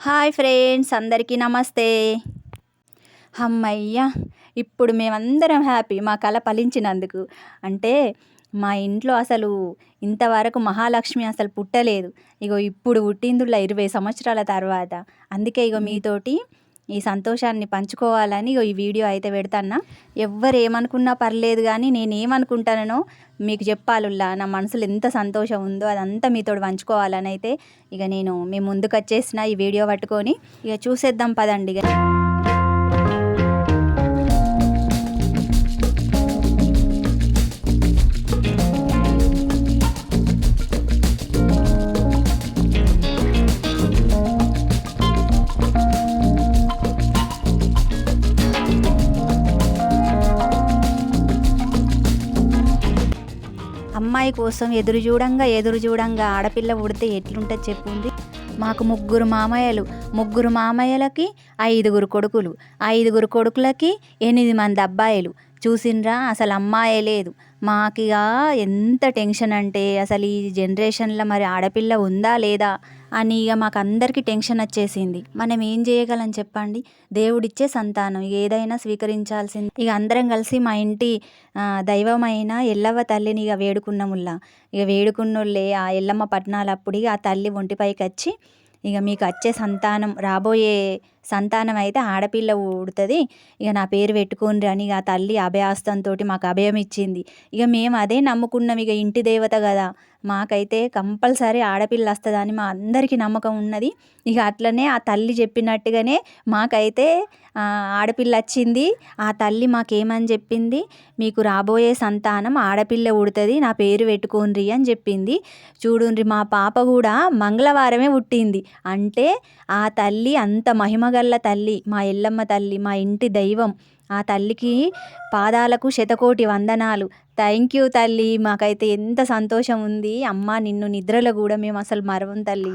Hi friends అందరికీ నమస్తే. అమ్మయ్యా ఇప్పుడు మేమందరం హ్యాపీ మా కళ ఫలించినందుకు అంటే మా ఇంట్లో అసలు ఇంతవరకు మహాలక్ష్మి అసలు పుట్టలేదు. ఇగో ఇప్పుడు పుట్టిందిలా ఇరవై సంవత్సరాల తర్వాత. అందుకే ఇగో మీతోటి ఈ సంతోషాన్ని పంచుకోవాలని ఈ వీడియో అయితే పెడతాన్నా. ఎవ్వరు ఏమనుకున్నా పర్లేదు కానీ నేను ఏమనుకుంటానో మీకు చెప్పాలుల్లా. నా మనసులో ఎంత సంతోషం ఉందో అదంతా మీతో పంచుకోవాలని అయితే ఇక నేను మీ ముందుకు వచ్చేసిన ఈ వీడియో పట్టుకొని ఇక చూసేద్దాం పదండి ఇక. అమ్మాయి కోసం ఎదురు చూడంగా ఎదురు చూడంగా ఆడపిల్ల ఉడితే ఎట్లుంటుంది చెప్పుంది మాకు ముగ్గురు మామయ్యలు. ముగ్గురు మామయ్యలకి ఐదుగురు కొడుకులు. ఐదుగురు కొడుకులకి ఎనిమిది మంది అబ్బాయిలు. చూసిండ్రా అసలు అమ్మాయే లేదు. మాకిగా ఎంత టెన్షన్ అంటే అసలు ఈ జనరేషన్లో మరి ఆడపిల్ల ఉందా లేదా? అని ఇక మాకు అందరికీ టెన్షన్ వచ్చేసింది. మనం ఏం చేయగలం చెప్పండి? దేవుడిచ్చే సంతానం. ఏదైనా స్వీకరించాల్సింది. ఇక అందరం కలిసి మా ఇంటి దైవమైన ఎల్లవ్వ తల్లిని ఇక వేడుకున్నాముల్లా. ఇక వేడుకున్నోళ్ళే ఆ ఎల్లమ్మ పట్టణాలప్పుడు ఆ తల్లి ఒంటిపైకి వచ్చి ఇక మీకు వచ్చే సంతానం రాబోయే సంతానం అయితే ఆడపిల్ల ఊడుతుంది. ఇక నా పేరు పెట్టుకోండి అని ఇక ఆ తల్లి అభయాస్తంతో మాకు అభయం ఇచ్చింది ఇక మేము అదే నమ్ముకున్నాం ఇక ఇంటి దేవత కదా. మాకైతే కంపల్సరీ ఆడపిల్ల వస్తుందని మా అందరికీ నమ్మకం ఉన్నది. ఇక అట్లనే ఆ తల్లి చెప్పినట్టుగానే మాకైతే ఆడపిల్ల వచ్చింది. ఆ తల్లి మాకేమని చెప్పింది? మీకు రాబోయే సంతానం ఆడపిల్ల ఉడుతుంది నా పేరు పెట్టుకోండి అని చెప్పింది. చూడుండ్రి మా పాప కూడా మంగళవారమే పుట్టింది. అంటే ఆ తల్లి అంత మహిమ మహిమగల్ల తల్లి మా ఎల్లమ్మ తల్లి మా ఇంటి దైవం. ఆ తల్లికి పాదాలకు శతకోటి వందనాలు. థ్యాంక్ యూ తల్లి మాకైతే ఎంత సంతోషం ఉంది. అమ్మ నిన్ను నిద్రలో కూడా మేము అసలు మరవం తల్లి.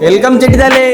ವೆಲ್ಕಮ್ ಚಟ್ಟಿದಾಲೆ